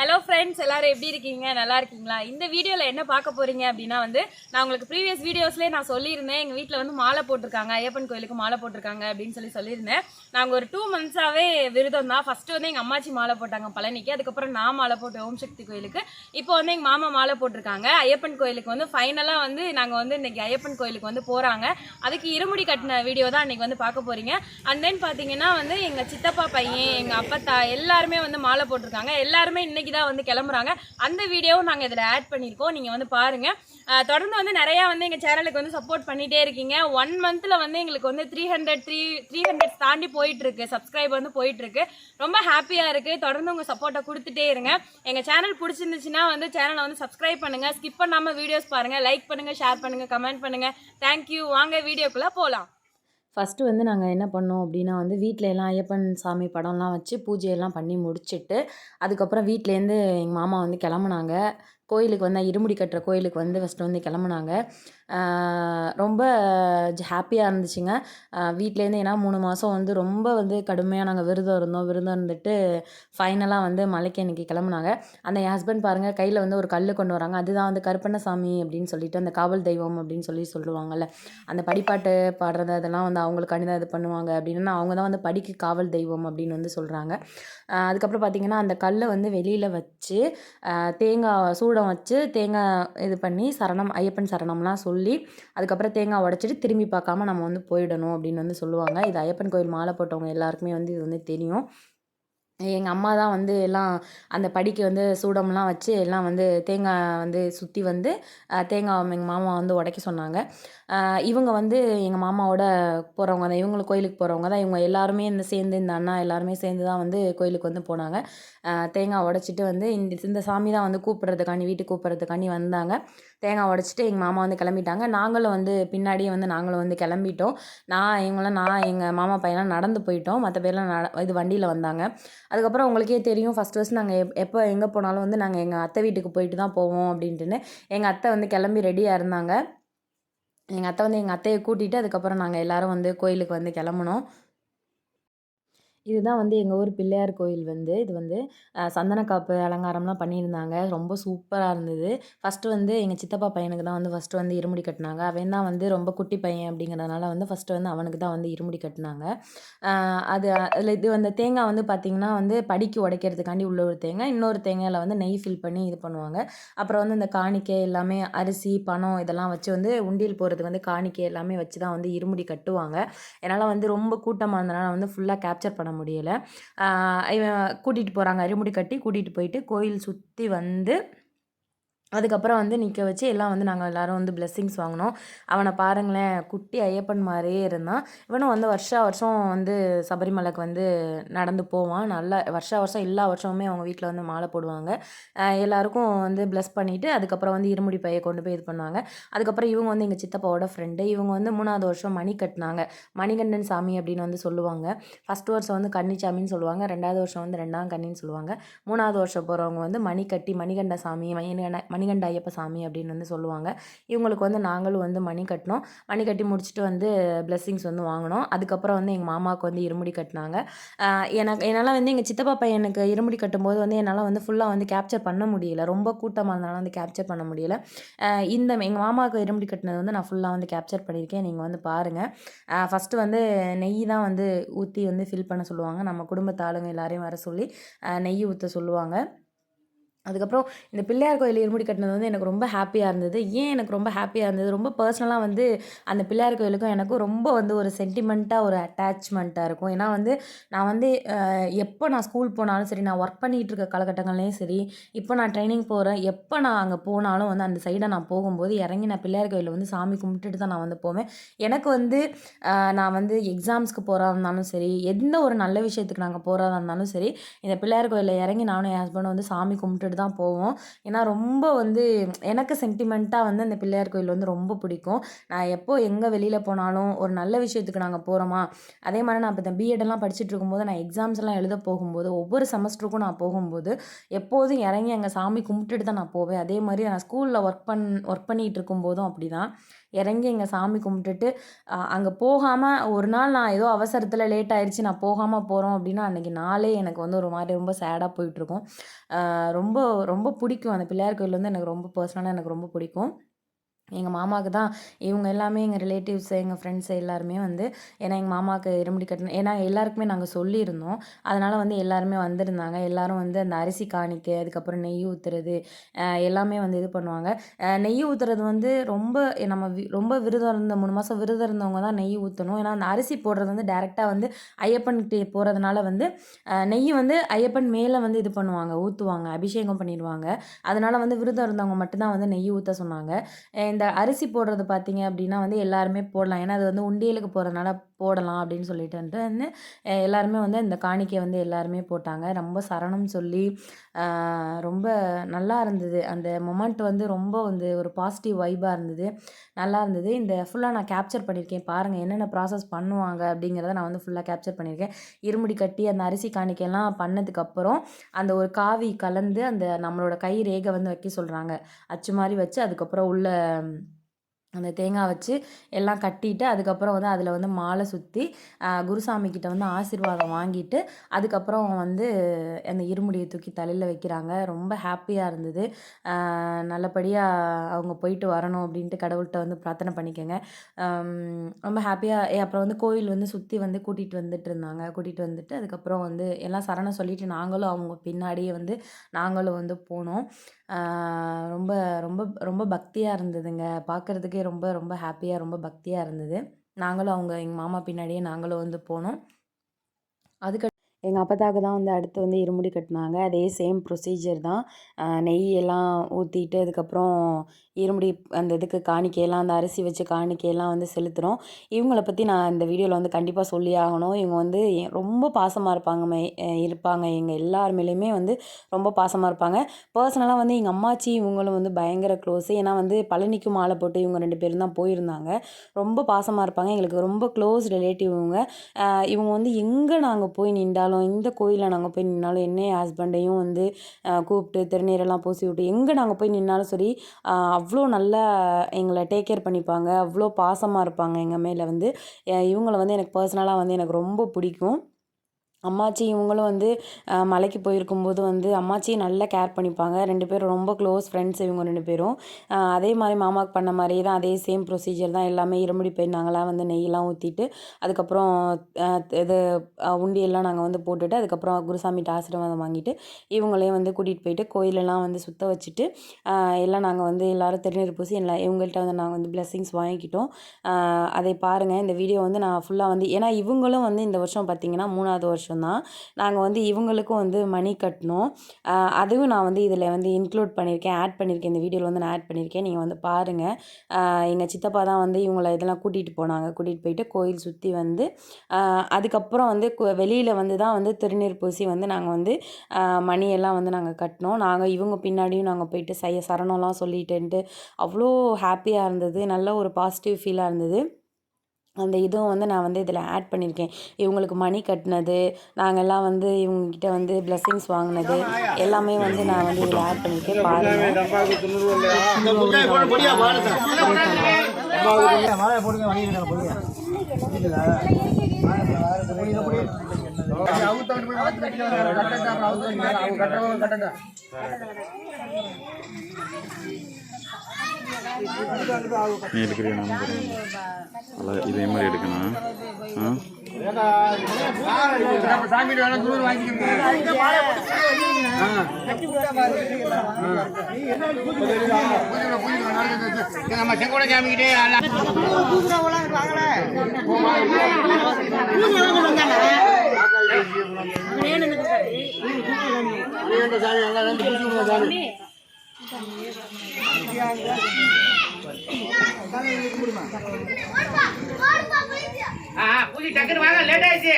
Hello friends எல்லாரும் எப்படி இருக்கீங்க? நல்லா இருக்கீங்களா? இந்த வீடியோவில் என்ன பார்க்க போகிறீங்க அப்படின்னா வந்து நான் உங்களுக்கு ப்ரீவியஸ் வீடியோஸ்லேயே நான் சொல்லியிருந்தேன். எங்கள் வீட்டில் வந்து மாலை போட்டிருக்காங்க. ஐயப்பன் கோயிலுக்கு மாலை போட்டிருக்காங்க அப்படின்னு சொல்லி சொல்லியிருந்தேன். நாங்கள் ஒரு டூ மந்த்ஸாகவே விரதம் தான். ஃபஸ்ட்டு வந்து எங்கள் அம்மாச்சி மாலை போட்டாங்க பழனிக்கு. அதுக்கப்புறம் நான் மாலை போட்டேன் ஓம் சக்தி கோயிலுக்கு. இப்போ வந்து எங்கள் மாமா மாலை போட்டிருக்காங்க. ஐயப்பன் கோயிலுக்கு வந்து ஃபைனலாக வந்து நாங்கள் வந்து இன்னைக்கு ஐயப்பன் கோயிலுக்கு வந்து போகிறாங்க அதுக்கு இருமுடி கட்டின வீடியோ தான் அன்றைக்கி வந்து பார்க்க போகிறீங்க அண்ட் தென் பார்த்தீங்கன்னா வந்து எங்கள் சித்தப்பா பையன் எங்கள் அப்பத்தா எல்லாருமே வந்து மாலை போட்டிருக்காங்க. எல்லாருமே இன்னைக்கு தான் வந்து கிளம்புறாங்க. அந்த வீடியோவும் நாங்கள் இதில் ஆட் பண்ணியிருக்கோம். நீங்கள் வந்து பாருங்கள் தொடர்ந்து வந்து நிறையா வந்து எங்கள் சேனலுக்கு வந்து சப்போர்ட் பண்ணிகிட்டே இருக்கீங்க. ஒன் மந்தில் வந்து எங்களுக்கு வந்து three hundred three three hundred தாண்டி போயிட்டுருக்கு. சப்ஸ்கிரைப் வந்து போயிட்டுருக்கு. ரொம்ப ஹாப்பியாக இருக்குது தொடர்ந்து உங்கள் சப்போர்ட்டை கொடுத்துட்டே இருங்க. எங்கள் சேனல் பிடிச்சிருந்துச்சுன்னா வந்து சேனலை வந்து சப்ஸ்கிரைப் பண்ணுங்கள் ஸ்கிப் பண்ணாமல் வீடியோஸ் பாருங்கள் லைக் பண்ணுங்கள் ஷேர் பண்ணுங்கள் கமெண்ட் பண்ணுங்கள் தேங்க்யூ வாங்க வீடியோக்குள்ளே போகலாம் ஃபஸ்ட்டு வந்து நாங்கள் என்ன பண்ணோம் அப்படின்னா வந்து வீட்டில் எல்லாம் ஐயப்பன் சாமி படம்லாம் வச்சு பூஜையெல்லாம் பண்ணி முடிச்சிட்டு அதுக்கப்புறம் வீட்டிலேருந்து எங்கள் மாமா வந்து கிளம்புனாங்க. கோயிலுக்கு வந்து இருமுடி கட்டுற கோயிலுக்கு வந்து ஃபஸ்ட்டு வந்து கிளம்புனாங்க. ரொம்ப ஹாப்பியாக இருந்துச்சுங்க. ஆஹ் வீட்டிலேருந்து ஏன்னா மூணு மாதம் வந்து ரொம்ப வந்து கடுமையாக நாங்கள் விரதம் இருந்தோம். விரதம் இருந்துட்டு ஃபைனலாக வந்து மலைக்கு அன்றைக்கி கிளம்புனாங்க. அந்த என் ஹஸ்பண்ட் பாருங்கள் கையில் வந்து ஒரு கல் கொண்டு வராங்க. அதுதான் வந்து கருப்பண்ணசாமி அப்படின்னு சொல்லிட்டு அந்த காவல் தெய்வம் அப்படின்னு சொல்லி சொல்லுவாங்கள்ல அந்த படிப்பாட்டு பாடுறது அதெல்லாம் வந்து அவங்களுக்கு அணிதான் இது பண்ணுவாங்க அப்படின்னா அவங்க தான் வந்து படிக்கு காவல் தெய்வம் அப்படின்னு வந்து சொல்கிறாங்க அதுக்கப்புறம் பார்த்திங்கன்னா அந்த கல்லை வந்து வெளியில் வச்சு தேங்காய் சூட கூடம் வச்சு தேங்காய் இது பண்ணி சரணம் ஐயப்பன் சரணம்லாம் சொல்லி அதுக்கப்புறம் தேங்காய் உடச்சிட்டு திரும்பி பார்க்காம நம்ம வந்து போயிடணும் அப்படின்னு வந்து சொல்லுவாங்க. இது ஐயப்பன் கோயில் மாலை போட்டவங்க எல்லாருக்குமே வந்து இது வந்து தெரியும். எங்கள் அம்மா தான் வந்து எல்லாம் அந்த படிக்கு வந்து சூடம்லாம் வச்சு எல்லாம் வந்து தேங்காய் வந்து சுற்றி வந்து தேங்காய் எங்கள் மாமா வந்து உடைக்க சொன்னாங்க. இவங்க வந்து எங்கள் மாமாவோட போகிறவங்க தான். இவங்களுக்கு கோயிலுக்கு போகிறவங்க தான். இவங்க எல்லாருமே இந்த சேர்ந்து இந்த அண்ணா எல்லாருமே சேர்ந்து தான் வந்து கோயிலுக்கு வந்து போனாங்க. தேங்காய் உடைச்சிட்டு வந்து இந்த இந்த சாமி தான் வந்து கூப்பிட்றதுக்காண்டி வீட்டுக்கு கூப்பிட்றதுக்காண்டி வந்தாங்க. தேங்காய் உடச்சிட்டு எங்கள் மாமா வந்து கிளம்பிட்டாங்க. நாங்களும் வந்து பின்னாடியே வந்து நாங்களும் வந்து கிளம்பிட்டோம். நான் இவங்களாம் நான் எங்கள் மாமா பையன்லாம் நடந்து போயிட்டோம். மற்ற பேர்லாம் நட இது வண்டியில் வந்தாங்க. அதுக்கப்புறம் உங்களுக்கே தெரியும் ஃபஸ்ட் ஃபஸ்ட் நாங்கள் எப் எப்போ எங்கே போனாலும் வந்து நாங்கள் எங்கள் அத்தை வீட்டுக்கு போயிட்டு தான் போவோம் அப்படின்ட்டுன்னு. எங்கள் அத்தை வந்து கிளம்பி ரெடியாக இருந்தாங்க. எங்கள் அத்தை வந்து எங்கள் அத்தையை கூட்டிகிட்டு அதுக்கப்புறம் நாங்கள் எல்லாரும் வந்து கோயிலுக்கு வந்து கிளம்புனோம். இதுதான் வந்து எங்கள் ஊர் பிள்ளையார் கோயில் வந்து. இது வந்து சந்தனக்காப்பு அலங்காரம்லாம் பண்ணியிருந்தாங்க. ரொம்ப சூப்பராக இருந்தது. ஃபஸ்ட்டு வந்து எங்கள் சித்தப்பா பையனுக்கு தான் வந்து ஃபஸ்ட்டு வந்து இருமுடி கட்டினாங்க. அவன் தான் வந்து ரொம்ப குட்டி பையன் அப்படிங்கிறதுனால வந்து ஃபஸ்ட்டு வந்து அவனுக்கு தான் வந்து இருமுடி கட்டினாங்க. அது அதில் இது அந்த தேங்காய் வந்து பார்த்திங்கன்னா வந்து படிக்கு உடைக்கிறதுக்காண்டி உள்ள ஒரு தேங்காய். இன்னொரு தேங்காயில் வந்து நெய் ஃபில் பண்ணி இது பண்ணுவாங்க. அப்புறம் வந்து இந்த காணிக்கை எல்லாமே அரிசி பணம் இதெல்லாம் வச்சு வந்து உண்டியல் போகிறதுக்கு வந்து காணிக்கை எல்லாமே வச்சு தான் வந்து இருமுடி கட்டுவாங்க. என்னால் வந்து ரொம்ப கூட்டமாக இருந்தனால வந்து ஃபுல்லாக கேப்சர் பண்ண முடியலை. இவன் கூட்டிகிட்டு போகிறாங்க அரிமுடி கட்டி கூட்டிகிட்டு போயிட்டு கோயில் சுற்றி வந்து அதுக்கப்புறம் வந்து நிற்க வச்சு எல்லாம் வந்து நாங்கள் எல்லாரும் வந்து பிளெஸ்ஸிங்ஸ் வாங்கினோம். அவனை பாருங்களேன் குட்டி ஐயப்பன் மாதிரியே இருந்தான். இவனும் வந்து வருஷா வருஷம் வந்து சபரிமலைக்கு வந்து நடந்து போவான். நல்லா வருஷா வருஷம் எல்லா வருஷமுமே அவங்க வீட்டில் வந்து மாலை போடுவாங்க. எல்லாருக்கும் வந்து ப்ளஸ் பண்ணிவிட்டு அதுக்கப்புறம் வந்து இருமுடி பையை கொண்டு போய் இது பண்ணுவாங்க. அதுக்கப்புறம் இவங்க வந்து எங்கள் சித்தப்பாவோட ஃப்ரெண்டு இவங்க வந்து மூணாவது வருஷம் மணி கட்டினாங்க. மணிகண்டன் சாமி அப்படின்னு வந்து சொல்லுவாங்க. ஃபஸ்ட் வருஷம் வந்து கன்னிச்சாமின்னு சொல்லுவாங்க. ரெண்டாவது வருஷம் வந்து ரெண்டாம் கன்னின்னு சொல்லுவாங்க. மூணாவது வருஷம் போகிறவங்க வந்து மணி கட்டி மணிகண்ட சாமி மணிகண்ட மணிகண்ட ஐயப்ப சாமி அப்படின்னு வந்து சொல்லுவாங்க. இவங்களுக்கு வந்து நாங்களும் வந்து மணி கட்டினோம். மணி கட்டி முடிச்சுட்டு வந்து பிளெஸ்ஸிங்ஸ் வந்து வாங்கினோம். அதுக்கப்புறம் வந்து எங்கள் மாமாவுக்கு வந்து இருமுடி கட்டினாங்க. எனக்கு என்னால் வந்து எங்கள் சித்தப்பா பையனுக்கு இருமுடி கட்டும்போது வந்து என்னால் வந்து ஃபுல்லாக வந்து கேப்சர் பண்ண முடியல. ரொம்ப கூட்டமாக இருந்தனால வந்து கேப்சர் பண்ண முடியல. இந்த எங்கள் மாமாவுக்கு இருமுடி கட்டினது வந்து நான் ஃபுல்லாக வந்து கேப்சர் பண்ணியிருக்கேன். நீங்கள் வந்து பாருங்கள் ஃபஸ்ட்டு வந்து நெய் தான் வந்து ஊற்றி வந்து ஃபில் பண்ண சொல்லுவாங்க. நம்ம குடும்பத்தாளுங்க எல்லாரையும் வர சொல்லி நெய் ஊற்ற சொல்லுவாங்க. அதுக்கப்புறம் இந்த பிள்ளையார் கோயில் இருமுடி கட்டினது வந்து எனக்கு ரொம்ப ஹாப்பியாக இருந்தது. ஏன் எனக்கு ரொம்ப ஹாப்பியாக இருந்தது? ரொம்ப பர்சனலாக வந்து அந்த பிள்ளையார் கோயிலுக்கும் எனக்கும் ரொம்ப வந்து ஒரு சென்டிமெண்ட்டாக ஒரு அட்டாச்மெண்ட்டாக இருக்கும். ஏன்னா வந்து நான் வந்து எப்போ நான் ஸ்கூல் போனாலும் சரி நான் ஒர்க் பண்ணிகிட்டு இருக்க காலகட்டங்கள்லேயும் சரி இப்போ நான் ட்ரைனிங் போகிறேன் எப்போ நான் அங்கே போனாலும் வந்து அந்த சைடை நான் போகும்போது இறங்கி நான் பிள்ளையார் கோயிலில் வந்து சாமி கும்பிட்டுட்டு தான் நான் வந்து போவேன். எனக்கு வந்து நான் வந்து எக்ஸாம்ஸ்க்கு போகிறதா இருந்தாலும் சரி எந்த ஒரு நல்ல விஷயத்துக்கு நாங்கள் போகிறதா இருந்தாலும் சரி இந்த பிள்ளையார் கோயிலில் இறங்கி நானும் என் ஹஸ்பண்டும் வந்து சாமி கும்பிட்டு கும்பிட்டுட்டு தான் போவோம். ஏன்னா ரொம்ப வந்து எனக்கு சென்டிமெண்ட்டாக வந்து அந்த பிள்ளையார் கோயில் வந்து ரொம்ப பிடிக்கும். நான் எப்போ எங்கே வெளியில் போனாலும் ஒரு நல்ல விஷயத்துக்கு நாங்கள் போகிறோமா அதே மாதிரி நான் இப்போ இந்த படிச்சுட்டு இருக்கும்போது நான் எக்ஸாம்ஸ் எல்லாம் எழுத போகும்போது ஒவ்வொரு செமஸ்டருக்கும் நான் போகும்போது எப்போதும் இறங்கி அங்கே சாமி கும்பிட்டுட்டு தான் நான் போவேன். அதே மாதிரி நான் ஸ்கூலில் ஒர்க் பண் ஒர்க் பண்ணிகிட்டு இருக்கும்போதும் அப்படி தான் இறங்கி எங்கள் சாமி கும்பிட்டுட்டு அங்கே போகாமல் ஒரு நாள் நான் ஏதோ அவசரத்தில் லேட் ஆயிடுச்சு நான் போகாமல் போகிறோம் அப்படின்னா அன்றைக்கி நாளே எனக்கு வந்து ஒரு மாதிரி ரொம்ப சேடாக போயிட்டுருக்கும் ரொம்ப ரொம்ப பிடிக்கும். அந்த பிள்ளையார் கோயில் வந்து எனக்கு ரொம்ப பர்சனலாக எனக்கு ரொம்ப பிடிக்கும். எங்கள் மாமாவுக்கு தான் இவங்க எல்லாமே எங்கள் ரிலேட்டிவ்ஸ் எங்கள் ஃப்ரெண்ட்ஸ் எல்லாருமே வந்து ஏன்னா எங்கள் மாமாவுக்கு இருமுடி கட்டணும் ஏன்னா எல்லாருக்குமே நாங்கள் சொல்லியிருந்தோம். அதனால் வந்து எல்லாருமே வந்திருந்தாங்க. எல்லாரும் வந்து அந்த அரிசி காணிக்க அதுக்கப்புறம் நெய் ஊற்றுறது எல்லாமே வந்து இது பண்ணுவாங்க. நெய் ஊற்றுறது வந்து ரொம்ப நம்ம வி- ரொம்ப விரதம் இருந்த மூணு மாதம் விரதம் இருந்தவங்க தான் நெய் ஊற்றணும் ஏன்னா அந்த அரிசி போடுறது வந்து டேரெக்டாக வந்து ஐயப்பன்கிட்ட போகிறதுனால வந்து நெய் வந்து ஐயப்பன் மேலே வந்து இது பண்ணுவாங்க ஊற்றுவாங்க அபிஷேகம் பண்ணிடுவாங்க. அதனால் வந்து விரதம் இருந்தவங்க மட்டும்தான் வந்து நெய் ஊற்ற சொன்னாங்க. இந்த அரிசி போடுறது பார்த்தீங்க அப்படின்னா வந்து எல்லாருமே போடலாம். ஏன்னா அது வந்து உண்டியலுக்கு போகிறதுனால போடலாம் அப்படின்னு சொல்லிட்டு வந்து எல்லாருமே வந்து இந்த காணிக்கை வந்து எல்லாருமே போட்டாங்க. ரொம்ப சரணம் சொல்லி ரொம்ப நல்லா இருந்தது. அந்த மொமெண்ட் வந்து ரொம்ப வந்து ஒரு பாசிட்டிவ் வைபாக இருந்தது. நல்லா இருந்தது. இந்த ஃபுல்லாக நான் கேப்சர் பண்ணியிருக்கேன். பாருங்கள் என்னென்ன ப்ராசஸ் பண்ணுவாங்க அப்படிங்கிறத நான் வந்து ஃபுல்லாக கேப்சர் பண்ணியிருக்கேன். இருமுடி கட்டி அந்த அரிசி காணிக்கையெல்லாம் பண்ணதுக்கப்புறம் அந்த ஒரு காவி கலந்து அந்த நம்மளோட கை ரேகை வந்து வைக்க சொல்கிறாங்க அச்சு மாதிரி வச்சு அதுக்கப்புறம் உள்ள அந்த தேங்காய் வச்சு எல்லாம் கட்டிட்டு அதுக்கப்புறம் வந்து அதில் வந்து மாலை சுற்றி குருசாமி கிட்ட வந்து ஆசீர்வாதம் வாங்கிட்டு அதுக்கப்புறம் வந்து அந்த இருமுடியை தூக்கி தலையில் வைக்கிறாங்க. ரொம்ப ஹாப்பியாக இருந்தது. நல்லபடியாக அவங்க போயிட்டு வரணும் அப்படின்ட்டு கடவுள்கிட்ட வந்து பிரார்த்தனை பண்ணிக்கோங்க. ரொம்ப ஹாப்பியாக அப்புறம் வந்து கோயில் வந்து சுற்றி வந்து கூட்டிகிட்டு வந்துட்டு இருந்தாங்க. கூட்டிகிட்டு வந்துட்டு அதுக்கப்புறம் வந்து எல்லாம் சரணம் சொல்லிவிட்டு நாங்களும் அவங்க பின்னாடியே வந்து நாங்களும் வந்து போனோம். ரொம்ப ரொம்ப ரொம்ப பக்தியாக இருந்ததுங்க. பார்க்குறதுக்கே ரொம்ப ரொம்ப ஹாப்பியாக ரொம்ப பக்தியாக இருந்தது. நாங்களும் அவங்க எங்கள் மாமா பின்னாடியே நாங்களும் வந்து போனோம். அதுக்கு எங்கள் அப்பத்தாக்கு தான் வந்து அடுத்து வந்து இருமுடி கட்டினாங்க. அதே சேம் ப்ரொசீஜர் தான். நெய் எல்லாம் ஊற்றிட்டு அதுக்கப்புறம் இருமுடி அந்த இதுக்கு காணிக்கையெல்லாம் அந்த அரிசி வச்சு காணிக்கையெல்லாம் வந்து செலுத்துகிறோம் இவங்கள பற்றி நான் இந்த வீடியோவில் வந்து கண்டிப்பாக சொல்லி ஆகணும். இவங்க வந்து ரொம்ப பாசமாக இருப்பாங்க மே- இருப்பாங்க. எங்கள் எல்லார் மேலேயுமே வந்து ரொம்ப பாசமாக இருப்பாங்க. பர்சனலாக வந்து எங்கள் அம்மாச்சி இவங்களும் வந்து பயங்கர க்ளோஸ். ஏன்னா வந்து பழனிக்கு மாலை போட்டு இவங்க ரெண்டு பேரும் தான் போயிருந்தாங்க. ரொம்ப பாசமாக இருப்பாங்க. எங்களுக்கு ரொம்ப க்ளோஸ் ரிலேட்டிவ் இவங்க. இவங்க வந்து எங்கே நாங்கள் போய் நின்றாலும் இந்த கோயிலில் நாங்கள் போய் நின்னாலும் என்ன ஹஸ்பண்டையும் வந்து கூப்பிட்டு திருநீரெல்லாம் பூசி விட்டு எங்கே நாங்கள் போய் நின்னாலும் சரி அவ் அவ்வளோ நல்லா எங்களை டேக் கேர் பண்ணிப்பாங்க. அவ்வளோ பாசமாக இருப்பாங்க எங்கள் மேலே வந்து. இவங்களை இவங்கள வந்து எனக்கு பர்சனலாக வந்து எனக்கு ரொம்ப பிடிக்கும். அம்மாச்சி இவங்களும் வந்து மலைக்கு மலைக்கு போயிருக்கும்போது வந்து அம்மாச்சியை நல்லா கேர் பண்ணிப்பாங்க. ரெண்டு பேரும் ரொம்ப க்ளோஸ் ஃப்ரெண்ட்ஸ் இவங்க ரெண்டு பேரும். அதே மாதிரி மாமாவுக்கு பண்ண மாதிரியே தான் அதே சேம் ப்ரொசீஜர் தான் எல்லாமே இருமுடி போய் நாங்களாம் வந்து நெய்யெல்லாம் ஊற்றிட்டு அதுக்கப்புறம் இது உண்டியெல்லாம் நாங்கள் வந்து போட்டுட்டு அதுக்கப்புறம் குருசாமிகிட்ட ஆசீர்வாதம் வாங்கிட்டு இவங்களையும் வந்து கூட்டிகிட்டு போயிட்டு கோயிலெல்லாம் வந்து சுத்த வச்சுட்டு எல்லாம் நாங்கள் வந்து எல்லோரும் திருநீர் பூசி எல்லாம் இவங்கள்ட்ட வந்து நாங்கள் வந்து பிளெஸ்ஸிங்ஸ் வாங்கிக்கிட்டோம். அதை பாருங்கள் இந்த வீடியோ வந்து நான் ஃபுல்லாக வந்து ஏன்னா இவங்களும் வந்து இந்த வருஷம் பார்த்திங்கன்னா மூணாவது வருஷம். தான் நாங்கள் வந்து இவங்களுக்கும் வந்து மணி கட்டினோம் அதுவும் நான் வந்து இதில் வந்து இன்க்ளூட் பண்ணியிருக்கேன் ஆட் பண்ணியிருக்கேன் இந்த வீடியோவில் வந்து நான் ஆட் பண்ணியிருக்கேன் நீங்கள் வந்து பாருங்கள் எங்கள் சித்தப்பா தான் வந்து இவங்களை இதெல்லாம் கூட்டிகிட்டு போனாங்க. கூட்டிகிட்டு போயிட்டு கோயில் சுற்றி வந்து அதுக்கப்புறம் வந்து வெளியில் வந்து தான் வந்து திருநீர் பூசி வந்து நாங்கள் வந்து மணியெல்லாம் வந்து நாங்கள் கட்டினோம். நாங்கள் இவங்க பின்னாடியும் நாங்கள் போயிட்டு செய்ய சரணம்லாம் சொல்லிட்டுன்ட்டு அவ்வளோ ஹாப்பியாக இருந்தது. நல்ல ஒரு பாசிட்டிவ் ஃபீலாக இருந்தது. அந்த இதுவும் வந்து நான் வந்து இதில் ஆட் பண்ணியிருக்கேன். இவங்களுக்கு மணி கட்டினது நாங்கள்லாம் வந்து இவங்ககிட்ட வந்து blessings வாங்கினது எல்லாமே வந்து நான் வந்து இதில் ஆட் பண்ணியிருக்கேன். பாருங்கள் நீ எடுக்கிறியா? நான் போகிறேன் இதே மாதிரி எடுக்கணும். ஆ? நம்ம செங்கோட சாமிக்கிட்டே சாமி டக்குனு வாங்க லேட் ஆயிடுச்சு.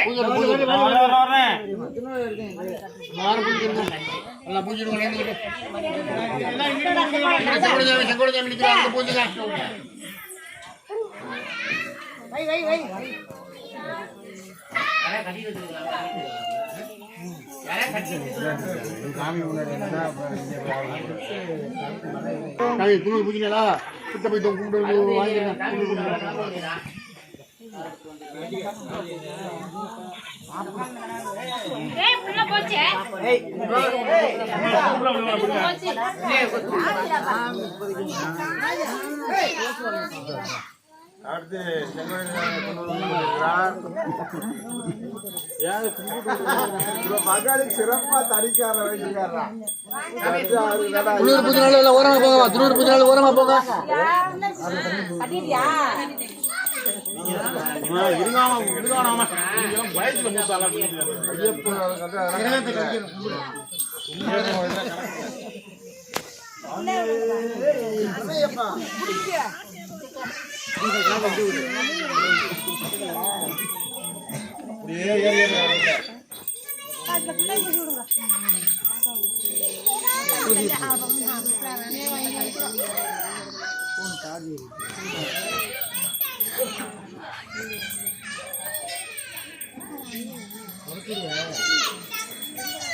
செங்கோட சாமி நிற்கிறாங்க பூஜைங்க சாமி துணி பூஜைங்களா கிட்ட போய் கும்பிட்டு அடுத்து மகளுக்கு சிறப்பா தடிக்கார வச்சுக்காரா துணூர் பூஜை நாள் ஓரமா போங்க துணூர் பூஜை நாள் ஓரமா போங்க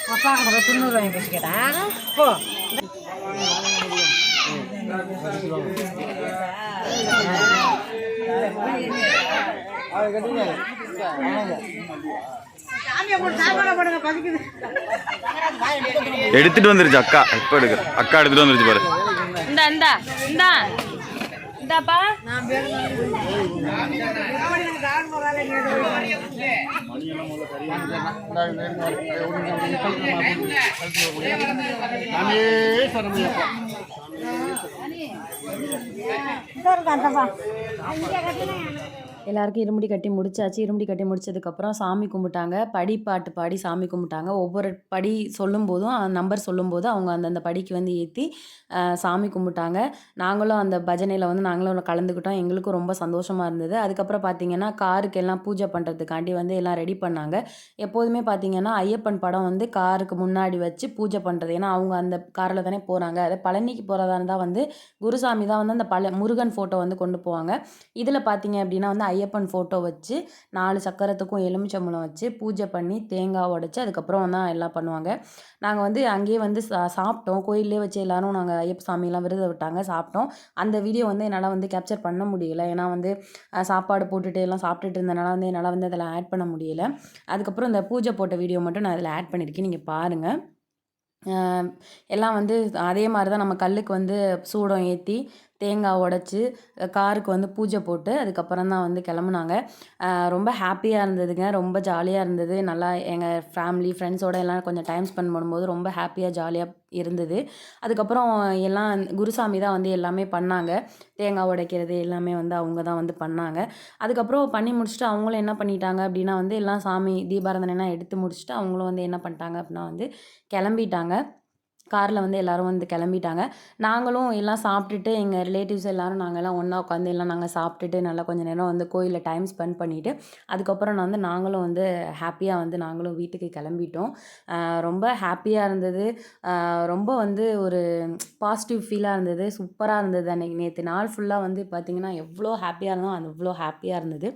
apa? Kalau tuh nurun yang kita apa எடுத்துட்டு வந்துருச்சு அக்கா. இப்போ எடுக்க. அக்கா எடுத்துட்டு வந்துருச்சு பாரு. இந்தா இந்தா இந்தா. இந்தாப்பா. சாமியே हाँ, दबा। எல்லாருக்கும் இருமுடி கட்டி முடிச்சாச்சு. இருமுடி கட்டி முடிச்சதுக்கப்புறம் சாமி கும்பிட்டாங்க. படி பாட்டு பாடி சாமி கும்பிட்டாங்க. ஒவ்வொரு படி சொல்லும்போதும் நம்பர் சொல்லும்போது அவங்க அந்தந்த படிக்கு வந்து ஏற்றி சாமி கும்பிட்டாங்க. நாங்களும் அந்த பஜனையில் வந்து நாங்களும் கலந்துக்கிட்டோம். எங்களுக்கும் ரொம்ப சந்தோஷமாக இருந்தது. அதுக்கப்புறம் பார்த்தீங்கன்னா காருக்கு எல்லாம் பூஜை பண்ணுறதுக்காண்டி வந்து எல்லாம் ரெடி பண்ணாங்க. எப்போதுமே பார்த்தீங்கன்னா ஐயப்பன் படம் வந்து காருக்கு முன்னாடி வச்சு பூஜை பண்ணுறது ஏன்னா அவங்க அந்த காரில் தானே போகிறாங்க அது பழனிக்கு போகிறதா இருந்தால் வந்து குருசாமி தான் வந்து அந்த பழ முருகன் ஃபோட்டோ வந்து கொண்டு போவாங்க. இதில் பார்த்தீங்க அப்படின்னா வந்து ஐயப்பன் ஃபோட்டோ வச்சு நாலு சக்கரத்துக்கும் எலுமிச்சம்பழம் வச்சு பூஜை பண்ணி தேங்காய் உடச்சி அதுக்கப்புறம் தான் எல்லாம் பண்ணுவாங்க. நாங்கள் வந்து அங்கேயே வந்து சா சாப்பிட்டோம். கோயிலே வச்சு எல்லாரும் நாங்கள் ஐயப்ப சாமியெல்லாம் விருதை விட்டாங்க சாப்பிட்டோம். அந்த வீடியோ வந்து என்னால் வந்து கேப்சர் பண்ண முடியல. ஏன்னா வந்து சாப்பாடு போட்டுட்டு எல்லாம் சாப்பிட்டுட்டு இருந்தனால வந்து என்னால் வந்து அதில் ஆட் பண்ண முடியல. அதுக்கப்புறம் இந்த பூஜை போட்ட வீடியோ மட்டும் நான் அதில் ஆட் பண்ணியிருக்கேன் நீங்கள் பாருங்கள் எல்லாம் வந்து அதே மாதிரி தான் நம்ம கல்லுக்கு வந்து சூடம் ஏற்றி தேங்காய் உடச்சி காருக்கு வந்து பூஜை போட்டு அதுக்கப்புறம் தான் வந்து கிளம்புனாங்க. ரொம்ப ஹாப்பியாக இருந்ததுங்க. ரொம்ப ஜாலியாக இருந்தது. நல்லா எங்கள் ஃபேமிலி ஃப்ரெண்ட்ஸோட எல்லாம் கொஞ்சம் டைம் ஸ்பெண்ட் பண்ணும்போது ரொம்ப ஹாப்பியாக ஜாலியாக இருந்தது. அதுக்கப்புறம் எல்லாம் குருசாமி தான் வந்து எல்லாமே பண்ணாங்க. தேங்காய் உடைக்கிறது எல்லாமே வந்து அவங்க தான் வந்து பண்ணாங்க. அதுக்கப்புறம் பண்ணி முடிச்சுட்டு அவங்களும் என்ன பண்ணிட்டாங்க அப்படின்னா வந்து எல்லாம் சாமி தீபாரதனைலாம் எடுத்து முடிச்சுட்டு அவங்களும் வந்து என்ன பண்ணிட்டாங்க அப்படின்னா வந்து கிளம்பிட்டாங்க. காரில் வந்து எல்லோரும் வந்து கிளம்பிட்டாங்க. நாங்களும் எல்லாம் சாப்பிட்டுட்டு எங்கள் ரிலேட்டிவ்ஸ் எல்லோரும் நாங்கள் எல்லாம் ஒன்றா உட்காந்து எல்லாம் நாங்கள் சாப்பிட்டுட்டு நல்லா கொஞ்சம் நேரம் வந்து கோயிலில் டைம் ஸ்பெண்ட் பண்ணிவிட்டு அதுக்கப்புறம் நான் வந்து நாங்களும் வந்து ஹாப்பியாக வந்து நாங்களும் வீட்டுக்கு கிளம்பிட்டோம். ரொம்ப ஹாப்பியாக இருந்தது. ரொம்ப வந்து ஒரு பாசிட்டிவ் ஃபீலாக இருந்தது. சூப்பராக இருந்தது அன்றைக்கி நேற்று நாள் ஃபுல்லாக வந்து பார்த்திங்கன்னா எவ்வளோ ஹாப்பியாக இருந்தோம் அது அவ்வளோ ஹாப்பியாக இருந்தது.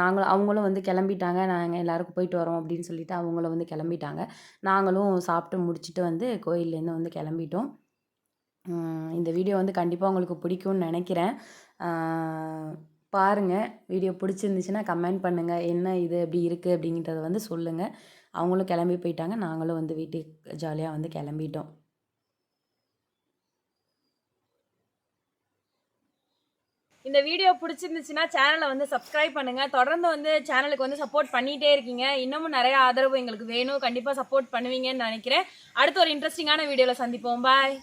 நாங்களும் அவங்களும் வந்து கிளம்பிட்டாங்க. நாங்கள் எல்லாருக்கும் போயிட்டு வரோம் அப்படின்னு சொல்லிட்டு அவங்களும் வந்து கிளம்பிட்டாங்க. நாங்களும் சாப்பிட்டு முடிச்சுட்டு வந்து கோயில்லேருந்து வந்து கிளம்பிட்டோம். இந்த வீடியோ வந்து கண்டிப்பாக உங்களுக்கு பிடிக்கும்னு நினைக்கிறேன். பாருங்கள் வீடியோ பிடிச்சிருந்துச்சுன்னா கமெண்ட் பண்ணுங்கள் என்ன இது எப்படி இருக்குது அப்படிங்கிறத வந்து சொல்லுங்கள் அவங்களும் கிளம்பி போயிட்டாங்க. நாங்களும் வந்து வீட்டுக்கு ஜாலியாக வந்து கிளம்பிட்டோம். இந்த வீடியோ பிடிச்சிருந்துச்சுன்னா சேனலை வந்து சப்ஸ்கிரைப் பண்ணுங்க. தொடர்ந்து வந்து சேனலுக்கு வந்து சப்போர்ட் பண்ணிட்டே இருக்கீங்க. இன்னமும் நிறைய ஆதரவு எங்களுக்கு வேணும். கண்டிப்பா சப்போர்ட் பண்ணுவீங்கன்னு நினைக்கிறேன். அடுத்து ஒரு இன்ட்ரெஸ்டிங்கான வீடியோவில் சந்திப்போம். பாய்